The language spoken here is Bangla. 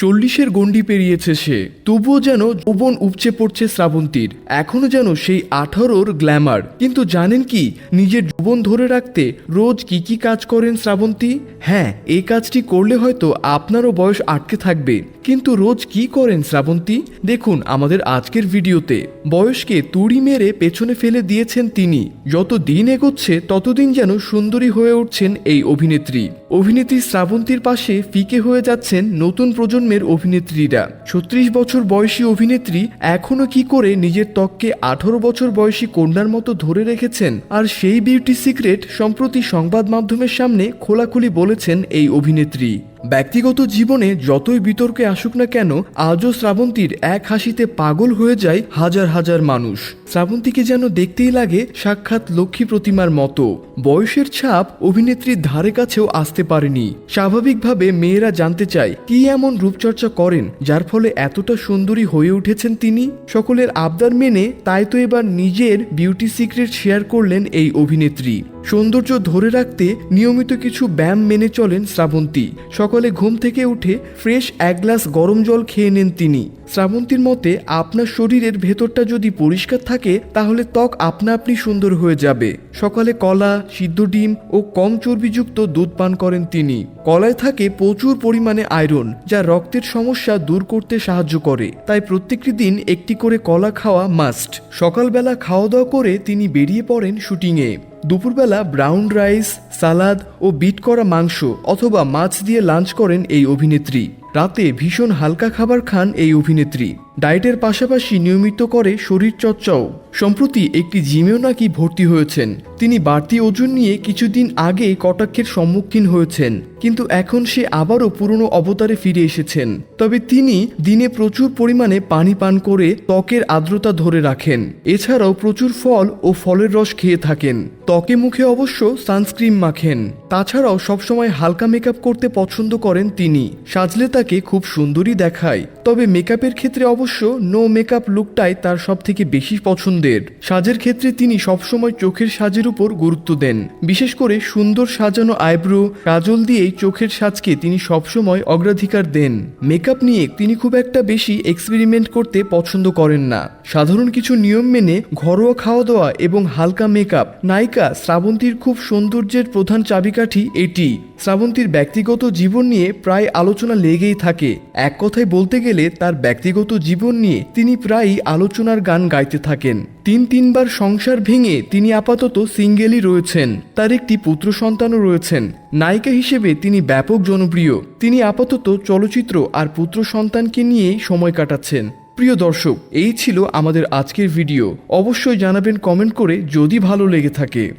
চল্লিশের গণ্ডি পেরিয়েছে সে। তবুও যেন যৌবন উপচে পড়ছে শ্রাবন্তীর। এখনও যেন সেই আঠারোর গ্ল্যামার। কিন্তু জানেন কি, নিজের যৌবন ধরে রাখতে রোজ কি কি কাজ করেন শ্রাবন্তী? হ্যাঁ এই কাজটি করলে হয়তো আপনারও বয়স আটকে থাকবে। কিন্তু রোজ কি করেন শ্রাবন্তী? দেখুন আমাদের আজকের ভিডিওতে। বয়সকে তুড়ি মেরে পেছনে ফেলে দিয়েছেন তিনি। যত দিন এগোচ্ছে, ততদিন যেন সুন্দরী হয়ে উঠছেন এই অভিনেত্রী। অভিনেত্রী শ্রাবন্তীর পাশে ফিকে হয়ে যাচ্ছেন নতুন প্রজন্মের অভিনেত্রীরা। ছত্রিশ বছর বয়সী অভিনেত্রী এখনও কি করে নিজের ত্বককে আঠারো বছর বয়সী কন্যার মতো ধরে রেখেছেন? আর সেই বিউটি সিক্রেট সম্প্রতি সংবাদ মাধ্যমের সামনে খোলাখুলি বলেছেন এই অভিনেত্রী। ব্যক্তিগত জীবনে যতই বিতর্কে আসুক না কেন, আজও শ্রাবন্তীর এক হাসিতে পাগল হয়ে যায় হাজার হাজার মানুষ। শ্রাবন্তীকে যেন দেখতেই লাগে সাক্ষাৎ লক্ষ্মী প্রতিমার মতো। বয়সের ছাপ অভিনেত্রীর ধারে কাছেও আসতে পারেনি। স্বাভাবিকভাবে মেয়েরা জানতে চায়, কি এমন রূপচর্চা করেন, যার ফলে এতটা সুন্দরী হয়ে উঠেছেন তিনি? সকলের আবদার মেনে তাই তো এবার নিজের বিউটি সিক্রেট শেয়ার করলেন এই অভিনেত্রী। সৌন্দর্য ধরে রাখতে নিয়মিত কিছু ব্যায়াম মেনে চলেন শ্রাবন্তী। সকালে ঘুম থেকে উঠে ফ্রেশ এক গ্লাস গরম জল খেয়ে নেন তিনি। শ্রাবন্তীর মতে, আপনার শরীরের ভেতরটা যদি পরিষ্কার থাকে, তাহলে ত্বক আপনা আপনি সুন্দর হয়ে যাবে। সকালে কলা, সিদ্ধ ডিম ও কম চর্বিযুক্ত দুধ পান করেন তিনি। কলায় থাকে প্রচুর পরিমাণে আয়রন, যা রক্তের সমস্যা দূর করতে সাহায্য করে। তাই প্রত্যেকটি দিন একটি করে কলা খাওয়া মাস্ট। সকালবেলা খাওয়া দাওয়া করে তিনি বেরিয়ে পড়েন শুটিংয়ে। দুপুরবেলা ব্রাউন রাইস, সালাদ ও বিট করা মাংস অথবা মাছ দিয়ে লাঞ্চ করেন এই অভিনেত্রী। রাতে ভীষণ হালকা খাবার খান এই অভিনেত্রী। ডায়েটের পাশাপাশি নিয়মিত করে শরীর চর্চাও। সম্প্রতি একটি জিমেও নাকি ভর্তি হয়েছেন। তিনি বাড়তি ওজন নিয়ে কিছুদিন আগে কটাক্ষের সম্মুখীন হয়েছেন। কিন্তু এখন সে আবারও পুরনো অবতারে ফিরে এসেছেন। তবে তিনি দিনে প্রচুর পরিমাণে পানি পান করে ত্বকের আর্দ্রতা ধরে রাখেন। এছাড়াও প্রচুর ফল ও ফলের রস খেয়ে থাকেন। ত্বকে মুখে অবশ্য সানস্ক্রিন মাখেন। তাছাড়াও সবসময় হালকা মেকআপ করতে পছন্দ করেন তিনি। সাজলে তাকে খুব সুন্দরী দেখায়। তবে মেকআপের ক্ষেত্রে অবশ্য নো মেকআপ লুকটাই তার সব থেকে বেশি পছন্দের। সাজের ক্ষেত্রে তিনি সবসময় চোখের সাজের উপর গুরুত্ব দেন। বিশেষ করে সুন্দর সাজানো আইব্রো, কাজল দিয়েই চোখের সাজকে তিনি সবসময় অগ্রাধিকার দেন। মেকআপ নিয়ে তিনি খুব একটা বেশি এক্সপেরিমেন্ট করতে পছন্দ করেন না। সাধারণ কিছু নিয়ম মেনে ঘরোয়া খাওয়া দাওয়া এবং হালকা মেকআপ নায়িকা শ্রাবন্তীর খুব সৌন্দর্যের প্রধান চাবিকাঠি এটি। শ্রাবন্তীর ব্যক্তিগত জীবন নিয়ে প্রায় আলোচনা লেগেই থাকে। এক কথায় বলতে গেলে তার ব্যক্তিগত জীবন নিয়ে তিনি প্রায়ই আলোচনার গান গাইতে থাকেন। তিন তিনবার সংসার ভেঙে তিনি আপাতত সিঙ্গেলই রয়েছেন। তার একটি পুত্র সন্তানও রয়েছেন। নায়িকা হিসেবে তিনি ব্যাপক জনপ্রিয়। তিনি আপাতত চলচ্চিত্র আর পুত্র সন্তানকে নিয়েই সময় কাটাচ্ছেন। প্রিয় দর্শক, এই ছিল আমাদের আজকের ভিডিও। অবশ্যই জানাবেন কমেন্ট করে যদি ভালো লেগে থাকে।